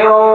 কেউ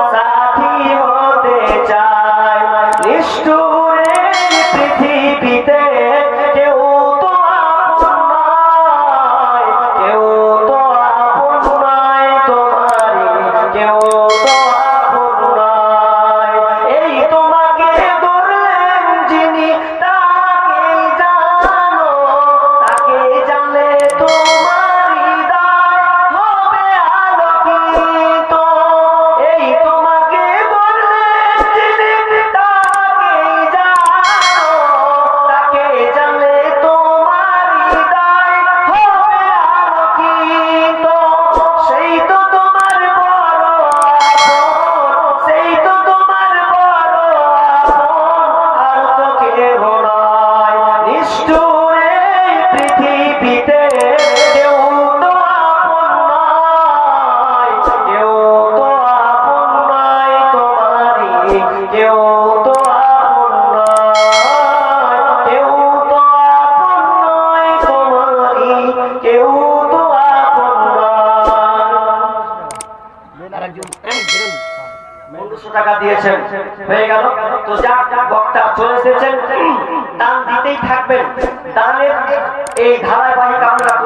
cosa কেউ। পনেরোশো টাকা দিয়েছেন। হয়ে গেল। তো যাক বক্তা চলে এসেছেন। দান দিতেই থাকবেন। দানের এই ধারাবাহিক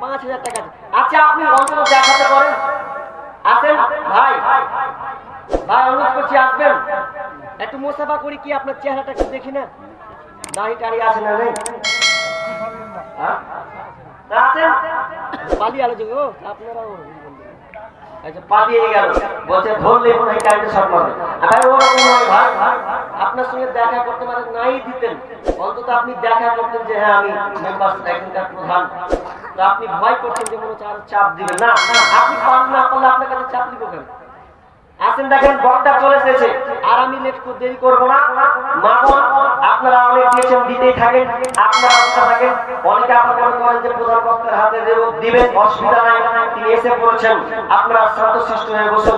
পাঁচ হাজার টাকা আচ্ছা আপনি অন্তত দেখাতে করেন আসেন, ভাই। ভাই, অনুরোধ করছি, আসবেন। একটু মোসাফা করি কি, আপনার চেহারাটা একটু দেখি না? নাই টাড়ি আছে না নেই? হ্যাঁ? আসেন। পালিয়ে আলো আপনারাও। আপনার সঙ্গে দেখা করতে পারে নাই দিতেন। অন্তত আপনি দেখা করতেন যে হ্যাঁ আমি প্রধান তো আপনি ভয় করছেন যে, মনে হচ্ছে চাপ দিবেন। না আপনি পান না, পারলে আপনার কাছে চাপ দিব কেন? আসেন দেখেন, বক্তা চলে এসেছে। আর আমি লেট দেরি করব না। মা আপনারা অনেক দিয়েছেন দিতেই থাকেন, আপনারা আস্থা থাকেন। অনেকে আপনারা করেন যে, প্রধান বক্তার হাতে দেবেন, অসুবিধা নাই। তিনি এসে পড়েছেন। আপনারা শান্ত সৃষ্ট হয়ে বসে